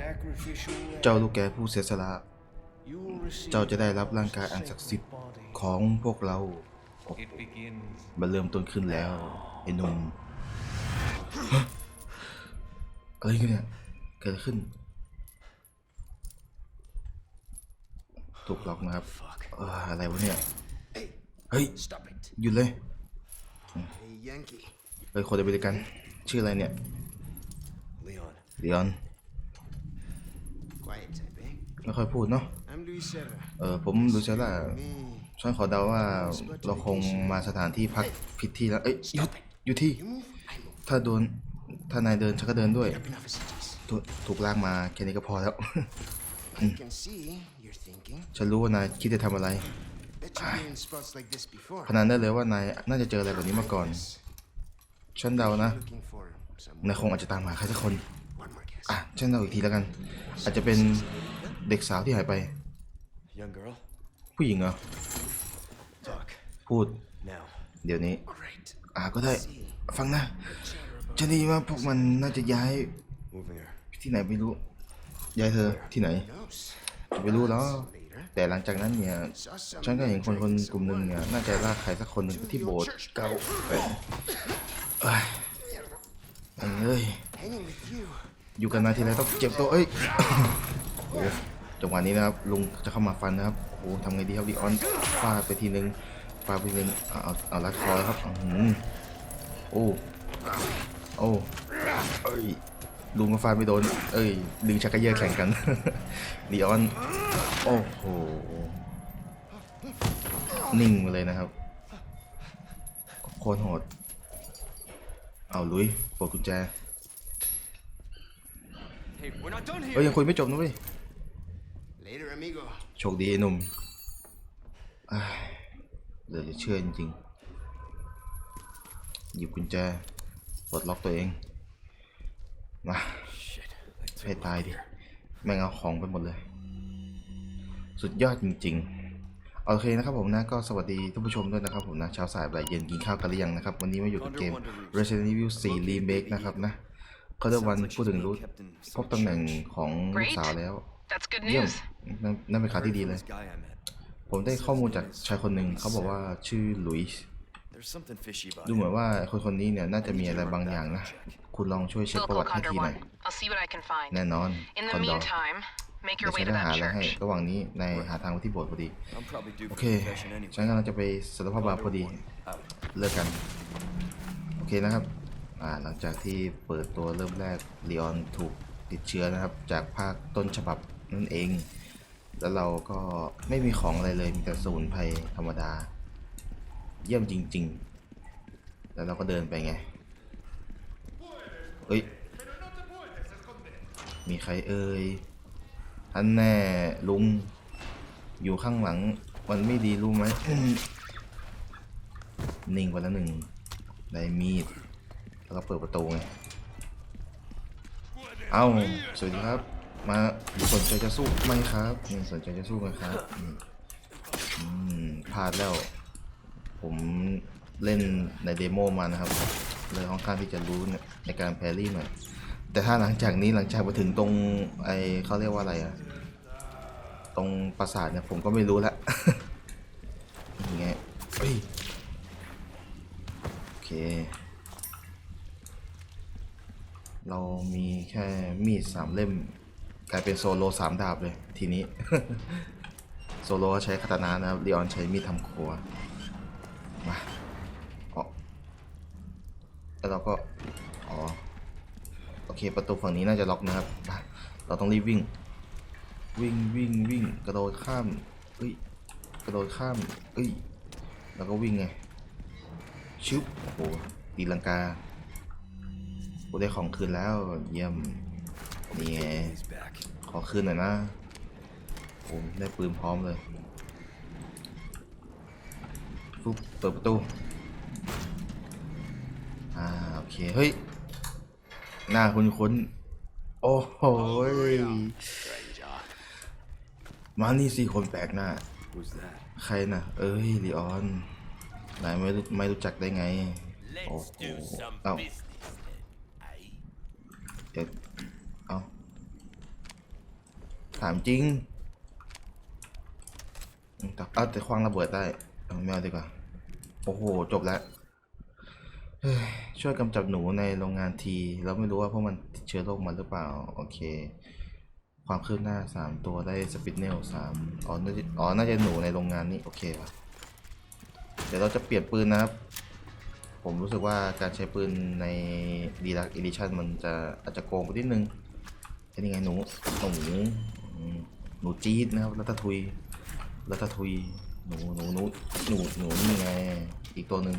sacrificial เจ้าลูกแกผู้เสียสละ You will receive เจ้าจะได้รับร่างกายอันศักดิ์สิทธิ์ body. ของพวกเรา It begins มันเริ่มต้นขึ้นแล้วไอ้หนุ่มฮะอะไรกันเนี่ย เกิดอะไรขึ้น ถูกล็อกนะครับเอ่ออะไรวะเนี่ย เฮ้ย Stop it. หยุดเลย Hey, Yankee. เฮ้ยคนอเมริกัน ชื่ออะไรเนี่ย Leon. เดียน Quiet type, eh? ไม่ค่อยพูดเนาะ I'm Luis Serra. เออผมดูเซล่า Me. ฉันขอเดาว่าเราคงมาสถานที่พักผิดที่แล้ว เอ้ยหยุดอยู่ที่ You move, I move. ถ้าโดน ถ้านายเดินฉันก็เดินด้วย Up enough cities. ถูกถูกลากมาแค่นี้ก็พอแล้ว I can see you're thinking. ฉันรู้ว่านายคิดจะทำอะไร Bet you've been in spots like this before. พนันได้เลยว่านายน่าจะเจออะไรแบบนี้มาก่อน ฉันเดานะ Looking for some นายคงอาจจะตามหาใครสักคน one more guess. อะฉันเดาอีกทีแล้วกัน อาจจะเป็นเด็กสาวที่หายไป Young girl, ผู้หญิงเหรอ talk พูด now. เดี๋ยวนี้ Great. อะก็ได้ ฟังนะฉันได้ยินว่าพวกมันน่าจะย้าย Moving her. ที่ไหนไม่รู้ ย้ายเธอที่ไหน Knows. ไม่รู้แล้ว Later. แต่หลังจากนั้นเนี่ย Saw some ฉันก็เห็นคนคน Dragons กลุ่มหนึ่งเนี่ย น่าจะลากใครสักคนหนึ่งไปที่โบสถ์เก่าไปเอ้ยเอยู่กันมาทีไรต้องเจ็บตัวเอ้ยโอ้จังหวะนี้นะครับลุงจะเข้ามาฟันนะครับ โอ้ทำไงดีครับดิออนฟาดไปทีนึงฟาดไปทีนึงเอาเอาเอารัดคอครับอื้อหือโอ้โอ้เอ้ยลุงก็ฟาดไม่โดน เอ้ยดึงชักกระเยอะแข่งกันดิออนโอ้โหนิ่งมาเลยนะครับโคตรโหดเอาลุยปลดกุญแจ เอ้ย here. ยังคุยไม่จบนะเว้ย Later, amigo. โชคดีไอ้หนุ่มอ้ายเหลือจะเชื่อจริงๆหยิบกุญแจปลดล็อกตัวเอง มา Shit. They ให้ took ตายดิ แม่งเอาของไปหมดเลย สุดยอดจริง ๆ โอเคนะครับผมนะ ก็สวัสดีท่านผู้ชมด้วยนะครับผมนะเช้าสายบ่ายเย็นกินข้าวกันหรือยังนะครับ วันนี้มาอยู่กับเกม Resident Evil 4 Remake นะครับนะ เขาเรียกวันพูดถึงรู้พบตำแหน่งของลูกสาวแล้ว That's good เยี่ยม news. นั่นนั่นเป็นข่าวที่ดีเลย This guy I met. ผมได้ข้อมูลจากชายคนหนึ่งเขาบอกว่าชื่อหลุยส์ There's something fishy about ดูเหมือน him. ว่าคนคนนี้เนี่ยน่าจะมีอะไรบางอย่างนะ คุณลองช่วยเช็ค We'll ประวั pull ติให้ Condor ทีหน่อย One. I'll see what I can find. แน่นอน In คอ the นดอร์ meantime, make เดี๋ย your วฉั way น to จะหา that อะไรให้ church. ระหว่างนี้ในายหาทางไปที่โบสถ์พอดี I'm probably due โอ for เค confession anyway. ฉันกำลังจะไปสารภาพบาปพอดี Out. เลิกกัน โอเคนะครับ อ่าหลังจากที่เปิดตัวเริ่มแรกลีออนถูกติดเชื้อนะครับ จากภาคต้นฉบับนั่นเอง แล้วเราก็ไม่มีของอะไรเลย มีแต่สมุนไพรธรรมดา เยี่ยมจริง ๆ แล้วเราก็เดินไปไง เอ้ย มีใครเอ่ยท่านแน่ลุง อยู่ข้างหลังมันไม่ดีรู้ไหมอืมนิ่งไปแล้วหนึ่งได้มีด แล้วก็เปิดประตูไงเอ้าสวัสดีครับ มาสนใจจะสู้ไหมครับอืมสนใจจะสู้ไหมครับอืมอืมพลาดแล้ว ผมเล่นในเดโมมานะครับเลยค่อนข้างที่จะรู้ในในการแพรรี่หน่อยแต่ถ้าหลังจากนี้หลังจากไปถึงตรงไอเขาเรียกว่าอะไรอะตรงปราสาทเนี่ยผมก็ไม่รู้ละยังไงเฮ้ยโอเค เรามีแค่มีดสามเล่ม กลายเป็นโซโลสามดาบเลย ทีนี้ โซโลใช้คาตานานะครับลีออนใช้มีดทำครัว มาอ๋อแล้วเราก็ อ๋อ โอเค ประตูฝั่งนี้น่าจะล็อกนะครับ เราต้องรีบวิ่ง วิ่งวิ่งวิ่งกระโดดข้ามเอ้ย กระโดดข้าม เอ้ย แล้วก็วิ่งไง ชึบโอ้โหตีลังกา กูได้ของคืนแล้วเยี่ยมนี่ไงขอคืนหน่อยนะผมได้ปืนพร้อมเลยฟุ๊บเปิดประตูอ่าโอเคเฮ้ยหน้าคุ้นคุ้นโอ้โหมานี่สิคนแปลกหน้าใครน่ะเอ้ยลีออนนายไม่รู้ไม่รู้จักได้ไงโอ้โหเอ้า เดี๋ยวเอาถามจริงอืมแต่เอาแต่ควางระเบิดได้ไม่เอาดีกว่า โอ้โห จบแล้วช่วยกำจัดหนูในโรงงานทีเราไม่รู้ว่าพวกมันเชื้อโรคมาหรือเปล่า โอเค ความคืบหน้า 3 ตัวได้สปินเนล3อ๋อน่าจะอ๋อน่าจะหนูในโรงงานนี้ โอเคว่ะเดี๋ยวเราจะเปลี่ยนปืนนะครับ ผมรู้สึกว่าการใช้ปืนในดีลักอีดิชันมันจะอาจจะโกงไปนิดนึงไอ้นี่ไงหนูหนูหนูจี๊ดนะครับรัตทุยรัตทุยหนูหนูหนูหนูหนูนี่ไงอีกตัวหนึ่ง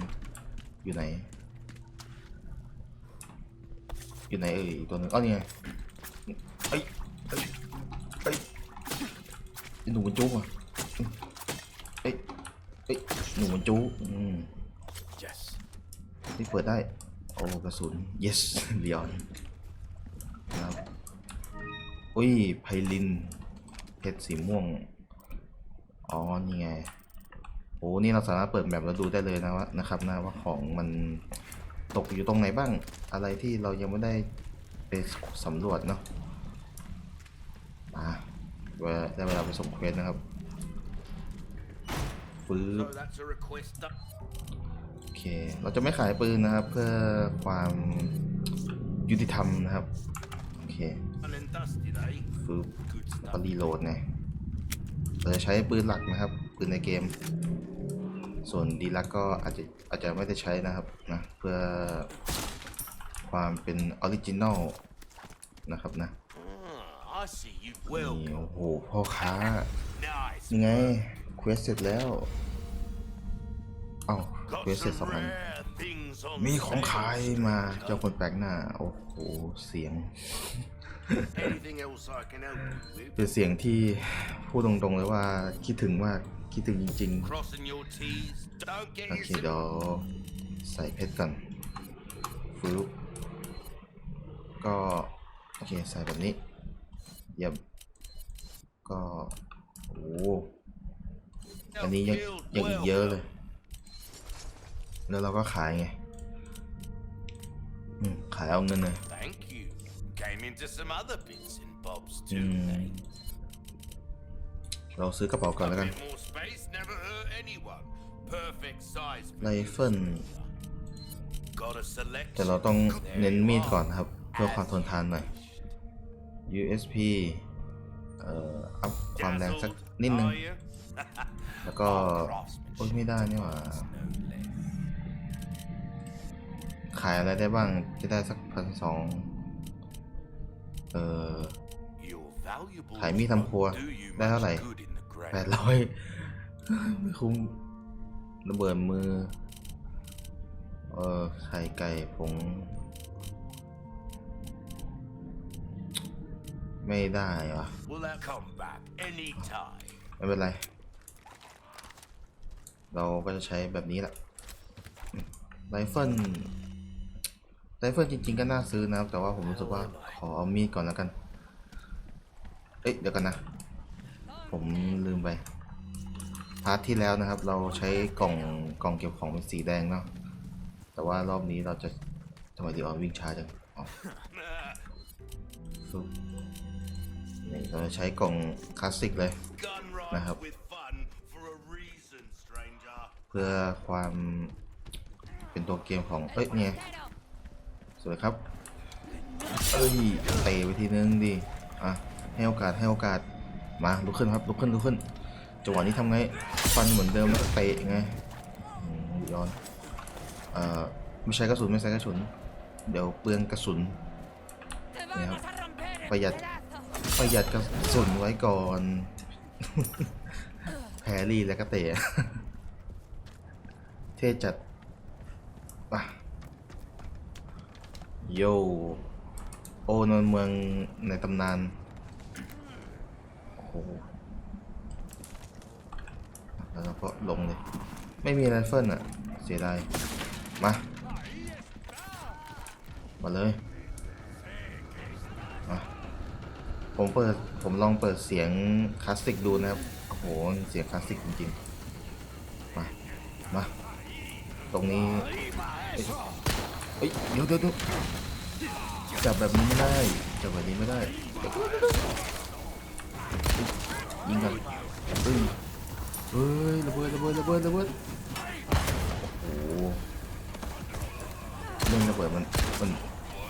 อยู่ไหน อยู่ไหนเอ่ยอีกตัวหนึ่งอ้อนี่ไงไอ้ไอ้ไอ้หนูมันจุกอะเอ้ยเอ้ยหนูมันจุกอืม นี่เปิดได้ โอ้กระสุน yes เลียนครับอุ้ยไพลิน เพชรสีม่วง อ๋อ นี่ไง โอ้นี่เราสามารถเปิดแบบแล้วดูได้เลยนะว่านะครับนะว่าของมันตกอยู่ตรงไหนบ้าง อะไรที่เรายังไม่ได้ไปสำรวจเนาะมาเวลาได้เวลาไปส่งเควสนะครับปื๊บ เค เราจะไม่ขายปืนนะครับ เพื่อความยุติธรรมนะครับ โอเคฟึบ Good แล้วก็ stuff. รีโหลดไงเราจะใช้ปืนหลักนะครับ ปืนในเกม ส่วนดีลักก็อาจจะอาจจะไม่ได้ใช้นะครับนะเพื่อความเป็นออริจินอลนะครับนะนี่โอ้โหพ่อค้านี่ไงเควสเสร็จแล้ว เอ้าเควส Got เสร็จ some สองพัน rare things on มีของ sale. ขายมาเจ้าคนแปลกหน้า โอ้โห เสียง Anything else I can help you with? เป็นเสียงที่พูดตรงๆเลยว่าคิดถึงมากคิดถึงจริง Crossing your T's. Don't ๆ get โอเค yourself เดี๋ยวใส่เพชรก่อนฟึบก็ โอเค ใส่แบบนี้เยี่ยมก็ โอ้โหอันนี้ยังยังอีกเยอะเลย แล้วเราก็ขายไงอืมขายเอาเงินเลย Thank you. Came into some other bits and bobs อื too. ม eh? เราซื้อกระเป๋าก่อน A แล้วกัน bit more space never hurt anyone. Perfect size. for ไร you. เฟิล Got a selection. แต่เราต้องเน้นมีดก่อนครับ เพื่อความทนทานหน่อย USP เอ่อ อัพความแรงสักนิดนึง Are you? แล้วก็ โอ้ยไม่ได้นี่หว่า ขายอะไรได้บ้าง จะได้สักพันสองเอ่อ Your valuable ขายมีดทำครัว do you ได้เท่าไหร่ much good in the ground. แปดร้อยไม่คุ้มระเบิดมือ เออไข่ไก่ผง ไม่ได้วะ Will that come back anytime? ไม่เป็นไร เราก็จะใช้แบบนี้แหละไรเฟิล ไรเฟิลจริงๆก็น่าซื้อนะครับแต่ว่าผมรู้สึกว่าขอเอามีดก่อนแล้วกัน เอ้ยเดี๋ยวกันนะ ผมลืมไป พาร์ทที่แล้วนะครับ เราใช้กล่องกล่องเก็บของเป็นสีแดงเนาะ แต่ว่ารอบนี้เราจะทำไมดีออนวิ่งช้าจังนี่เราจะใช้กล่องคลาสสิกเลย Gun Nah. rides with fun for a reason, stranger. เพื่อความเป็นตัวเกมของ เอ้ยเนี่ย วยครับ เอ้ยเตะไปทีนึงดิอะให้โอกาสให้โอกาสมาลุกขึ้นครับลุกขึ้นลุกขึ้นจังหวะนี้ทำไงฟันเหมือนเดิมแล้วก็เตะไงย้อนเอ่อไม่ใช้กระสุนไม่ใช้กระสุน เดี๋ยวเปลืองกระสุนเนี่ยครับประหยัดประหยัดกระสุนไว้ก่อนแพรรี่แล้วก็เตะเท่จัดป่ะ โย โอนนเมืองในตำนาน โอ้โหแล้วเราก็ลงเลย ไม่มีไรเฟิลอะ เสียดาย มา มาเลย มา ผมเปิด ผมลองเปิดเสียงคลาสสิกดูนะครับ โอ้โห เสียงคลาสสิกจริงๆ มา มา ตรงนี้ เฮ้ยเดี๋ยวเดี๋ยวจับแบบนี้ไม่ได้จับแบบนี้ไม่ได้ยิงกันเฮ้ยเฮ้ยระเบิดระเบิดระเบิดระเบิดโอ้โหเรื่องระเบิดมันมัน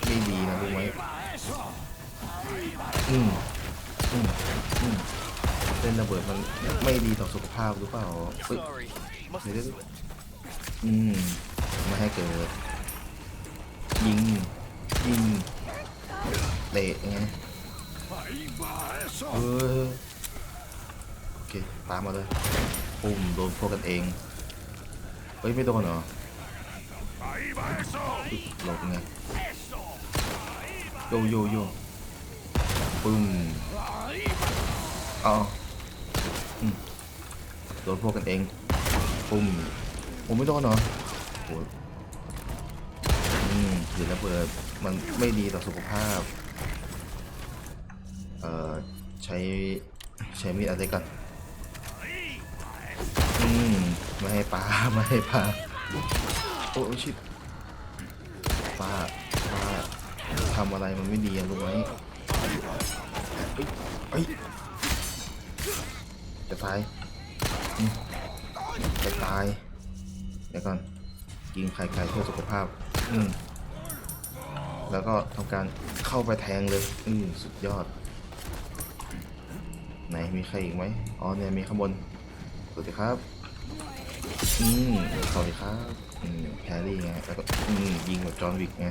ไม่ดีนะรู้ไหมอืมอืมอืมเล่นระเบิดมันไม่ดีต่อสุขภาพหรือเปล่าเฮ้ยเดี๋ยวเดี๋ยวอืมไม่ให้เกิด ยิง ยิง เตะไงเออโอเค ตามมาเลยปุ่มโดนพวกกันเอง เฮ้ย ไม่โดนเหรอหลบไงโยโยโยปุ่มเอาอืมโดนพวกกันเองปุ่มผมไม่โดนเหรอโอ้ ยอืมหรือระเบิดมันไม่ดีต่อสุขภาพ เอ่อ ใช้ ใช้มีดอะไรกัน อืม ไม่ให้ปลาไม่ให้ปลาโอ้ชิบปลาปลาทำอะไรมันไม่ดีรู้ไหมเฮ้ยเฮ้ยจะตายจะตายเดี๋ยวก่อนกินไข่ไก่เพื่อสุขภาพ อืม แล้วก็ทำการเข้าไปแทงเลย อืมสุดยอด ไหนมีใครอีกไหมอ๋อเนี่ยมีข้างบน สวัสดีครับ อืมสวัสดีครับอืมแพรี่ไง แล้วก็อืมยิงแบบจอห์นวิกไง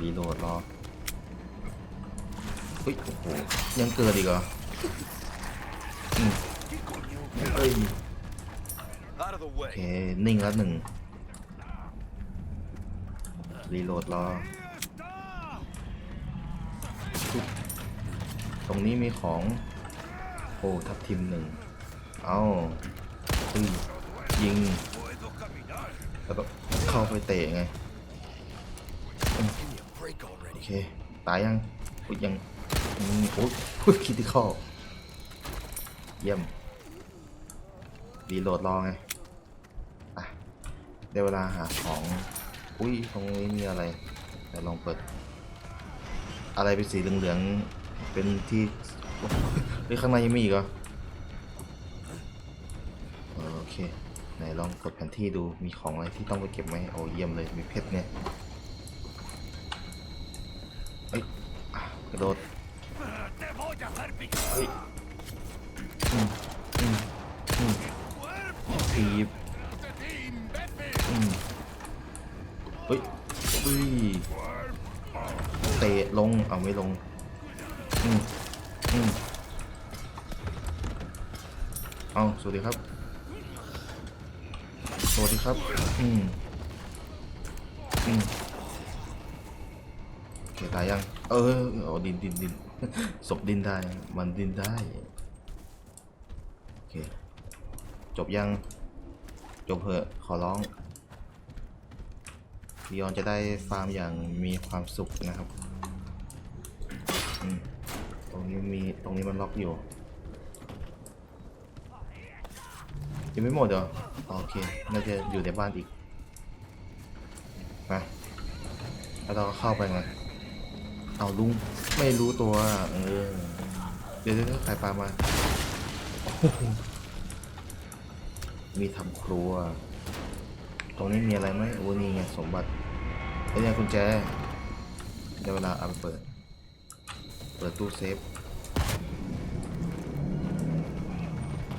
รีโหลดรอเฮ้ยโอ้โหยังเกิดอีกเหรออืมเอ้ยโอเค นิ่งแล้วหนึ่งรีโหลดรอ รงนี้มีของ โอ้ทับทิมหนึ่ง เอาตึ้งยิง แล้วก็เข้าไปเตะไง โอเค ตายยังอุ๊ยยังโอ้ยพูดคิดที่ข้อเยี่ยมรีโหลดรอไงอะได้เวลาหาของ อุ้ยตรงนี้มีอะไรเดี๋ยวลองเปิด อะไรเป็นสีเหลืองๆ เป็นที่เฮ้ยข้างในยังมีอีกเหรอโอเคไหนลองกดแผนที่ดูมีของอะไรที่ต้องไปเก็บไหมโอ้เยี่ยมเลยมีเพชรเนี่ยเอ้ยกระโดด เอาสวัสดีครับ สวัสดีครับ อืม อืมโอเคตายยัง เออเอาดินดินดินศพดินได้ มันดินได้ โอเค จบยัง จบเหอะ ขอร้องลีออนจะได้ฟาร์มอย่างมีความสุขนะครับอืมตรงนี้มี ตรงนี้มันล็อกอยู่ ยังไม่หมดเหรอโอเคน่าจะอยู่ในบ้านอีกมาแล้วเราก็เข้าไปไงเอาลุงไม่รู้ตัวเออเดี๋ยวเดี๋ยวใครปลามามีทำครัว ตรงนี้มีอะไรไหมโอ้นี่ไงสมบัติไอ้เนี่ยกุญแจเดี๋ยวเวลาเอาไปเปิด เปิดตู้เซฟ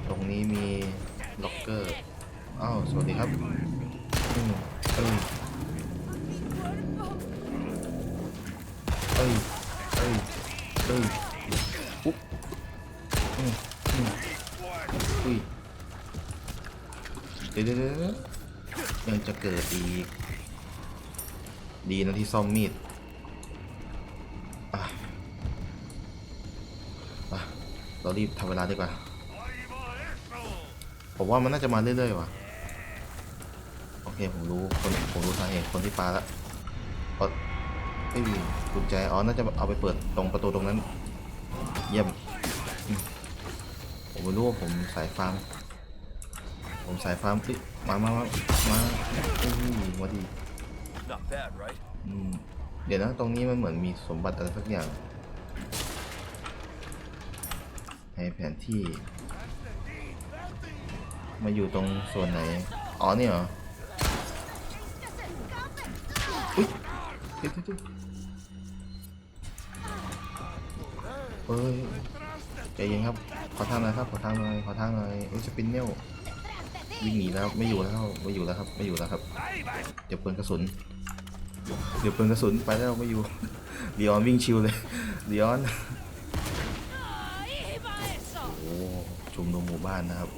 ตรงนี้มี ล็อกเกอร์อ้าวสวัสดีครับอืมเอ้ยเอ้ยเอ้ยเอ้ยปุ๊บอืมอืมอุ้ยเดี๋ยวเดี๋ยวเดี๋ยวเดี๋ยวยังจะเกิดอีกดีนะที่ซ่อมมีดอะอะเรารีบทำเวลาดีกว่า ผมว่ามันน่าจะมาเรื่อยๆว่ะ โอเคผมรู้คนผมรู้สาเหตุคนที่ปาล้วเพราะเอ้ยกุญแจอ๋อน่าจะเอาไปเปิดตรงประตูตรงนั้น เยี่ยม ผมไม่รู้ว่าผมสายฟาร์ม ผมสายฟาร์มเอ้ยมามามามาเอ้ยมาดีเดี๋ยวนะตรงนี้มันเหมือนมีสมบัติอะไรสักอย่างให้แผนที่ มาอยู่ตรงส่วนไหน อ๋อนี่เหรออุ้ยเฮ้ยเฮ้ยเฮ้ยเฮ้ยใจเย็นครับ ขอทางหน่อยครับ ขอทางหน่อย ขอทางหน่อยเอ้ยสปินเนลวิ่งหนีแล้วไม่อยู่แล้วไม่อยู่แล้วครับไม่อยู่แล้วครับเดี๋ยวเปิดกระสุน เดี๋ยวเปิดกระสุนไปแล้วไม่อยู่ดียอนวิ่งชิวเลยดียอนโอ้ชุมนุมหมู่บ้านนะครับ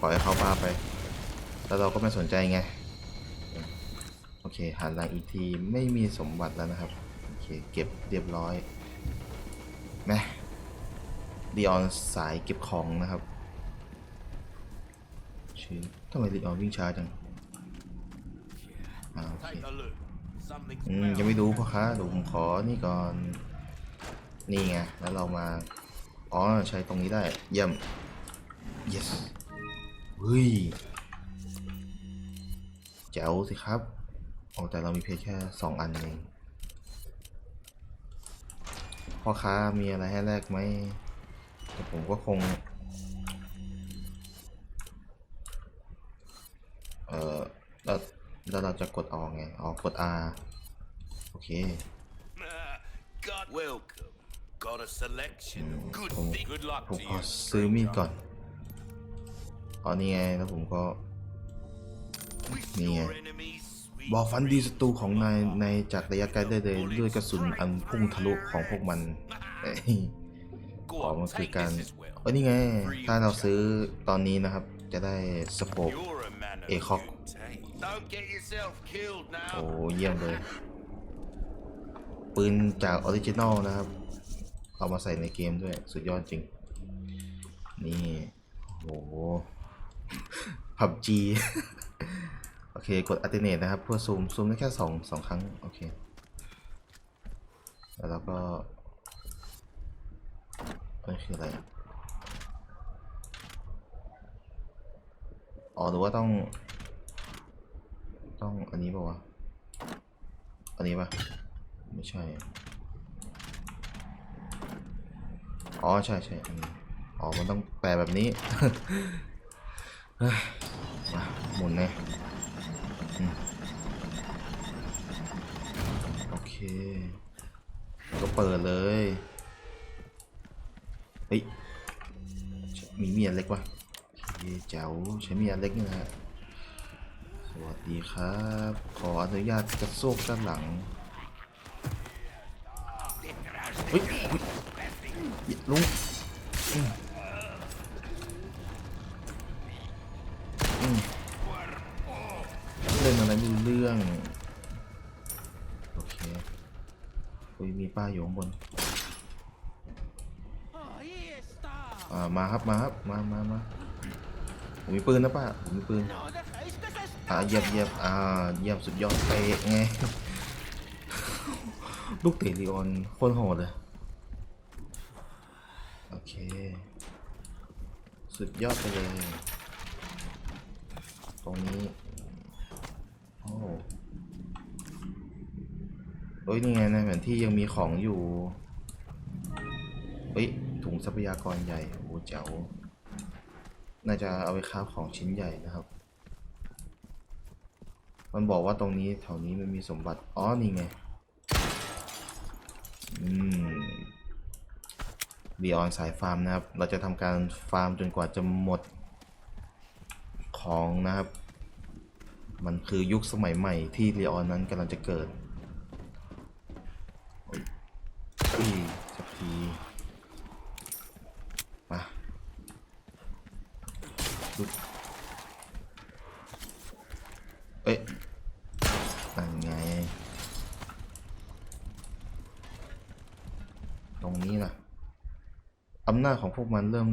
ปล่อยให้เขาบ้าไป แล้วเราก็ไม่สนใจไง โอเคหันหลังอีกทีไม่มีสมบัติแล้วนะครับ โอเค เก็บเรียบร้อยแม่ดีออนสายเก็บของนะครับชื่อทำไมดีออนวิ่งช้าจังอ่าโอเคอืมยังไม่รู้พ่อค้าเดี๋ยวผมขอนี่ก่อน นี่ไง แล้วเรามา อ๋อ ใช้ตรงนี้ได้ เยี่ยม yes เฮ้ยแจ๋วสิครับโอ้แต่เรามีเพียงแค่สองอันเองพ่อค้ามีอะไรให้แลกไหมแต่ผมก็คง เออแล้วแล้วเราจะกดออกไงอ๋อกด R โอเค God welcome. Got a selection of good ผม things. Good luck ผม to ขอ you. ซื้อมีดก่อน อ๋อนี่ไงแล้วผมก็ Wish Yeah. your enemies sweet บอกฟันดีศัตรูของนายในจากระยะไกลได้เลยด้วยกระสุนอันพุ่งทะลุของพวกมันเอ้ย Go อ๋อมันคือการเอ้นี่ไง ถ้าเราซื้อตอนนี้นะครับ จะได้สโคป You're a man of Eh, Hawk. good taste. Don't get yourself killed โอ้เยี่ยมเลย ปืนจากออริจินอลนะครับ เอามาใส่ในเกมด้วย สุดยอดจริง นี่ โอ้ โหพับจีโอเค กดอัลเทเนทนะครับ เพื่อซูม ซูมได้แค่สองสองครั้ง โอเค แล้วก็นนี้คืออะไรอะอ๋อ หรือว่าต้อง ต้องอันนี้ป่าวะ อันนี้ป่ะ ไม่ใช่ อ๋อ ใช่ใช่อันนี้อ๋อ มันต้องแปลแบบนี้ หมุนเลยอโอเคก็เปิดเลย เฮ้ย มีเมียเล็กวะเจ๋วใช้เมียเล็กนี่แหละสวัสดีครับ ขออนุญาตกระโซกด้านหลัง เฮ้ยเฮ้ยลุงอืมอืมเล่นอะไรไม่รู้เรื่อง โอเคเฮ้ยมีป้า อยู่ข้างบนอ่ามาครับมาครับมามามาผมมีปืนนะป้าผมมีปืนอ่าเยี่ยมเยี่ยมอ่าเยี่ยมสุดยอดไปะไงลูกเตะลีออนโคตรโหดเลยโอเค สุดยอดไปเลยตรงนี้ โอ้ เฮ้ยนี่ไงในแผนที่ยังมีของอยู่เฮ้ยถุงทรัพยากรใหญ่โอ้เจ๋วน่าจะเอาไปค้าของชิ้นใหญ่นะครับ มันบอกว่าตรงนี้แถวนี้มันมีสมบัติอ๋อนี่ไงอืมบีออนสายฟาร์มนะครับ เราจะทำการฟาร์มจนกว่าจะหมดของนะครับ มันคือยุคสมัยใหม่ที่เรียออนนั้นกำลังจะเกิดโอ้ยอุ้ยสักที มา ลุกเอ้ยนั่นไง ตรงนี้นะอำนาจของพวกมันเริ่ม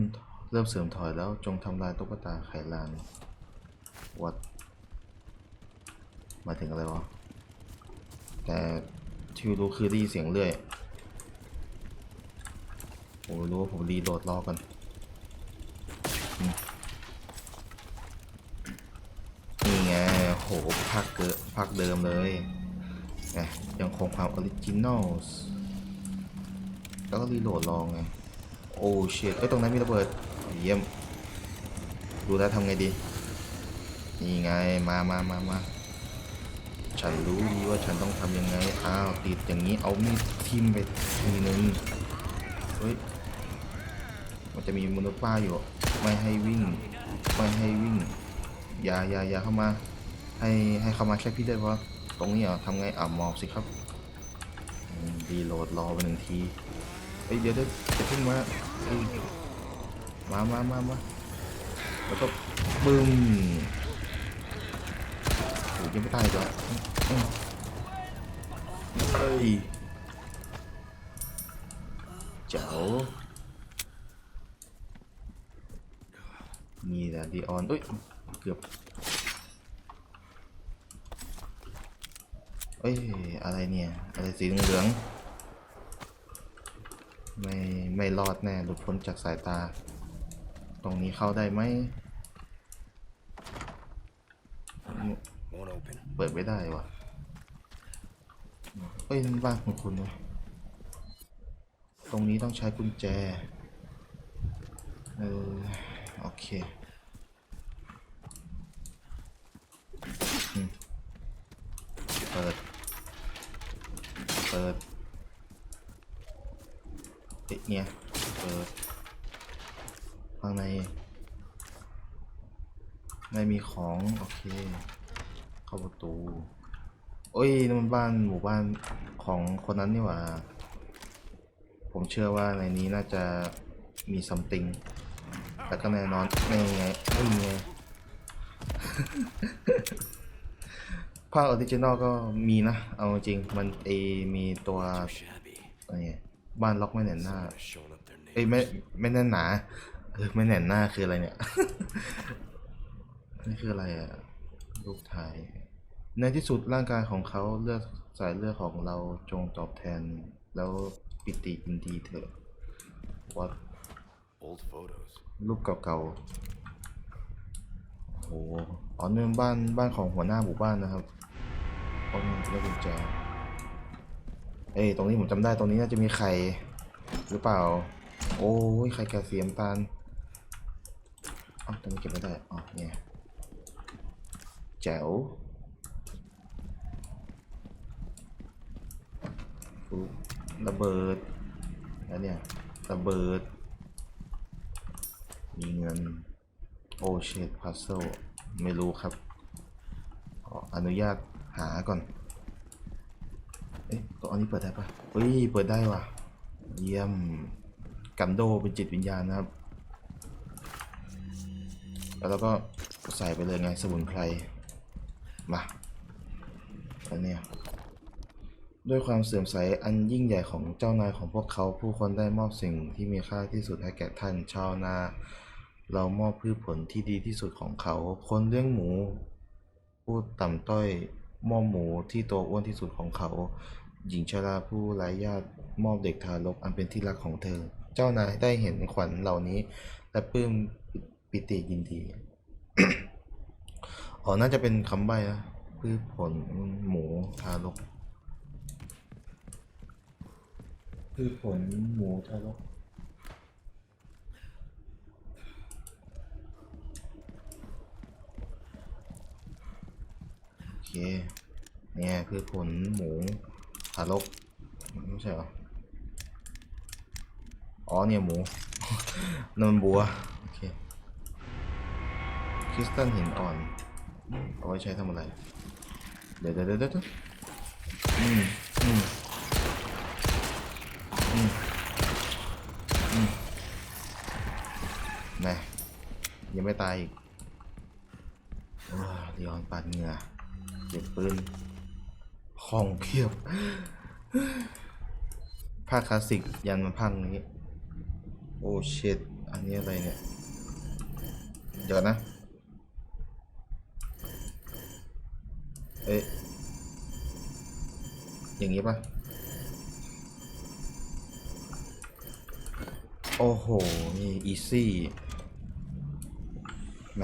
เริ่มเสื่อมถอยแล้วจงทำลายตุ๊กตาไขลานวัดมาถึงอะไรวะ แต่ที่รู้คือได้ยินเสียงเรื่อย ผมไม่รู้ว่าผมรีโหลดรอกันอืมนี่ไง โหภาคเกิดภาคเดิมเลยไงยังคงความออริจินอลแล้วก็รีโหลดรองไง โอ้เชิดเอ้ตรงนั้นมีระเบิด เยี่ยม ดูแล้วทำไงดี นี่ไง มามามามาฉันรู้ดีว่าฉันต้องทำยังไง อ้าว ติดอย่างนี้เอามีดทิ่มไปทีนึง เฮ้ย มันจะมีมนุษย์ป้าอยู่ ไม่ให้วิ่ง ไม่ให้วิ่ง อย่าอย่าอย่าเข้ามา ให้ให้เข้ามาแค่พี่ได้เพราะตรงนี้เหรอทำไงอะมอบสิครับอืมรีโหลดรอไปหนึ่งทีเฮ้ยเดี๋ยวเดี๋ยวจะขึ้นมาเฮ้ยมามามามาแล้วก็บึ้มโอ้ยยังไม่ตายอีก่อนเฮ้ยเจ๋วนี่แหละดีออนเอ้ยเกือบ เอ้ย อะไรเนี่ย อะไรสีเหลืองๆไม่ ไม่รอดแน่ หลุดพ้นจากสายตา ตรงนี้เข้าได้ไหม Won't open. เปิดไม่ได้วะเอ้ยนั่นบ้านของคุณวะตรงนี้ต้องใช้กุญแจ เออ โอเคอืมเปิด เปิด เนี่ยเปิดข้างในไม่มีของ โอเค เข้าประตู โอ้ยนั่นมันบ้านหมู่บ้านของคนนั้นนี่หว่า ผมเชื่อว่าในนี้น่าจะมีซัมติง แต่ก็แน่นอนไม่ไงไม่ไงภาคออริจินอลก็มีนะ เอาจริง มันเอมีตัวอะไรเงี้ย บ้านล็อกไม่แน่นหน้า Showing up their เอ้ย name. ไม่ไม่แน่นหนาเออไม่แน่นหน้าคืออะไรเนี่ยนี่คืออะไรอะรูปถ่ายในที่สุดร่างกายของเขาเลือดสายเลือดของเราจงตอบแทน แล้วปิติยินดีเถอะวัด Old photos. รูปเก่าๆโอ้โหอ๋อนี่มันบ้านบ้านของหัวหน้าหมู่บ้านนะครับโอ้นี่ได้กุญแจ เอ้ยตรงนี้ผมจำได้ตรงนี้น่าจะมีไข่หรือเปล่า โอ้ยไข่แก่สีน้ำตาลอ้าวตรงนี้เก็บไม่ได้อ๋อเนี่ยแจ๋วระเบิดแล้วเนี่ยระเบิด มีเงินโอเชดพัซเซลไม่รู้ครับออนุญาตหาก่อน อ๊ะตัวอันนี้เปิดได้ปะเฮ้ย เปิดได้ว่ะ เยี่ยม กันโดเป็นจิตวิญญาณนะครับ แล้วเราก็ใส่ไปเลยไงสมุนไพร มาแล้วเนี่ยด้วยความเสื่อมใสอันยิ่งใหญ่ของเจ้านายของพวกเขาผู้คนได้มอบสิ่งที่มีค่าที่สุดให้แก่ท่านชาวนา เรามอบพืชผลที่ดีที่สุดของเขา คนเลี้ยงหมู ผู้ต่ำต้อยมอบหมูที่โตอ้วนที่สุดของเขา หญิงชราผู้ไร้ญาติมอบเด็กทารกอันเป็นที่รักของเธอ เจ้านายได้เห็นขวัญเหล่านี้ และปลื้มปิติยินดี อ๋อ น่าจะเป็นคำใบ้นะพืชผลหมูทารกพืชผลหมูทารกโอเค เนี่ยพืชผลหมู ทารกไม่ใช่เหรอ อ๋อเนี่ยหมูนนบัว โอเค คริสตัลหินอ่อน เอาไว้ใช้ทำอะไร เดี๋ยวเดี๋ยวเดี๋ยวเดี๋ยวอืมอืมอืมอืมแม่ยังไม่ตายอีกโอ้ยเดียอนปัดเหงื่อเก็บปืน ห้องเพียบภาคคลาสสิกยันมาพังนี้ โอ้เชิดอันนี้อะไรเนี่ย เดี๋ยวนะ เอ๊ะอย่างนี้ปะโอ้โห นี่อีซี่แหม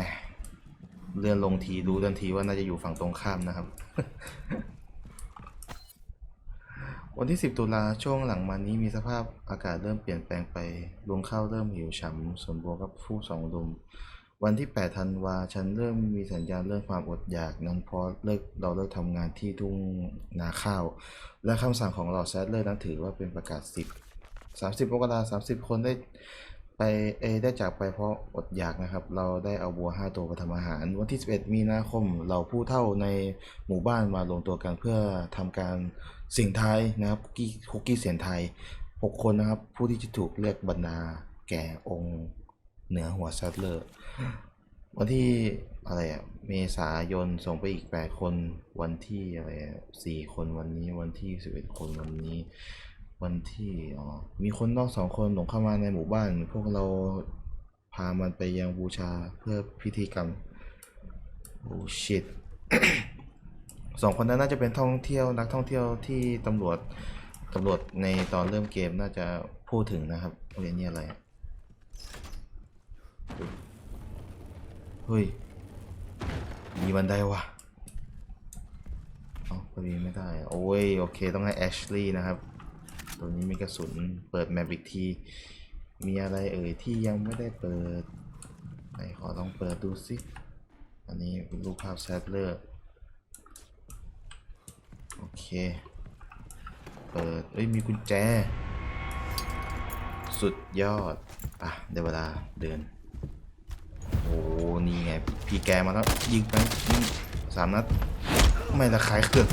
เลื่อนลงทีรู้ทันทีว่าน่าจะอยู่ฝั่งตรงข้ามนะครับ วันที่ 10 ตุลาช่วงหลังมานี้มีสภาพอากาศเริ่มเปลี่ยนแปลงไปลงเข้าวเริ่มหิวฉ่ำส่วนบัวกับฟูกสองลมวันที่8ธันวาฉันเริ่มมีสัญญาณเรื่องความอดอยากนั้นเพราะเลิกเราเลิกทำงานที่ทุ่งนาข้าว และคำสั่งของเราแซดเลอร์นั้นถือว่าเป็นประกาศสิบสามสิบมกราสามสิบคนได้ ไปเอได้จากไปเพราะอดอยากนะครับ เราได้เอาบัวห้าตัวไปทำอาหาร วันที่ 11 มีนาคมเราผู้เท่าในหมู่บ้านมารวมตัวกันเพื่อทำการเสิ่งไทยนะครับคุกกี้คุกกี้เสียงไทย 6 คนนะครับ ผู้ที่จะถูกเรียกบรรดาแก่องค์เหนือหัวแซดเลอร์วันที่อะไรอะเมษายนส่งไปอีก 8 คน วันที่อะไรสี่คนวันนี้วันที่ 11 คนวันนี้ วันที่อ๋อมีคนนอกสองคนหลงเข้ามาในหมู่บ้าน พวกเราพามันไปยังบูชาเพื่อพิธีกรรมโอ้ชิตสองคนนั้นน่าจะเป็นท่องเที่ยวนักท่องเที่ยวที่ตำรวจตำรวจในตอนเริ่มเกมน่าจะพูดถึงนะครับโอ้ยนนี่อะไรเฮ้ยมีบันไดวะอ๋อพอดีไม่ได้ โอ้ย โอเค ต้องให้แอชลีย์นะครับ ตัวนี้มีกระสุน เปิดแมปอีกที มีอะไรเอ่ยที่ยังไม่ได้เปิด ไหนขอลองเปิดดูสิ อันนี้เป็นรูปภาพแซดเลอร์ โอเค เปิด เอ้ย มีกุญแจ สุดยอด อะได้เวลาเดิน โอ้นี่ไง พี่แกมาแล้ว ยิงไปยิงสามนัด ไม่ละขายเครื่อง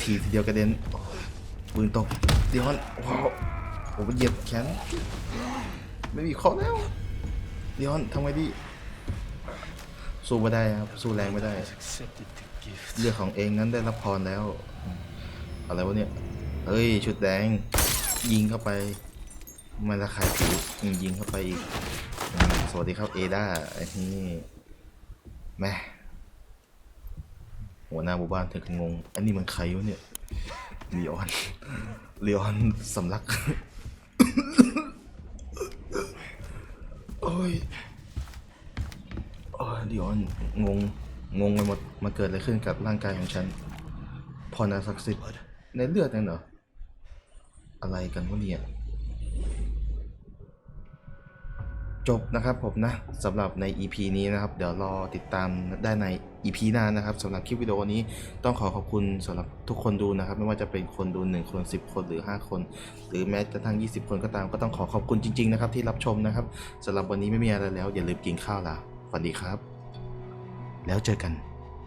ทีทีเดียวกระเด็นโปืนตกเดี๋ยวมันว้าวผมเหยียบแขนไม่มีข้อแล้วเดี๋ยวมันทำไงดีสู้ไม่ได้ครับสู้แรงไม่ได้เรื่องของเองนั้นได้รับพรแล้ว อะไรวะเนี่ยเฮ้ยชุดแดง ยิงเข้าไปมันระคายผิวยิงเข้าไปอีกสวัสดีครับเอดาไอ้นี่แม่หัวหน้าหมู่บ้านถึงงงอันนี้มันใครวะเนี่ย ลีออนลีออนสำลัก โอ้ยโอ้ยลีออนงง งงไปหมด มันเกิดอะไรขึ้นกับร่างกายของฉันพรอันศักดิ์สิทธิ์ในเลือดนั่นเหรอ อะไรกันวะเนี่ย จบนะครับผมนะสำหรับใน EP นี้นะครับ เดี๋ยวรอติดตามได้ใน EP หน้านะครับสำหรับคลิปวิดีโอนี้ต้องขอขอบคุณสำหรับทุกคนดูนะครับ ไม่ว่าจะเป็นคนดู 1 คน 10 คนหรือ 5 คน หรือแม้กระทั่ง 20 คนก็ตามก็ต้องขอขอบคุณจริง ๆ นะครับ ที่รับชมนะครับสำหรับวันนี้ไม่มีอะไรแล้ว อย่าลืมกินข้าวละฝันดีครับ แล้วเจอกัน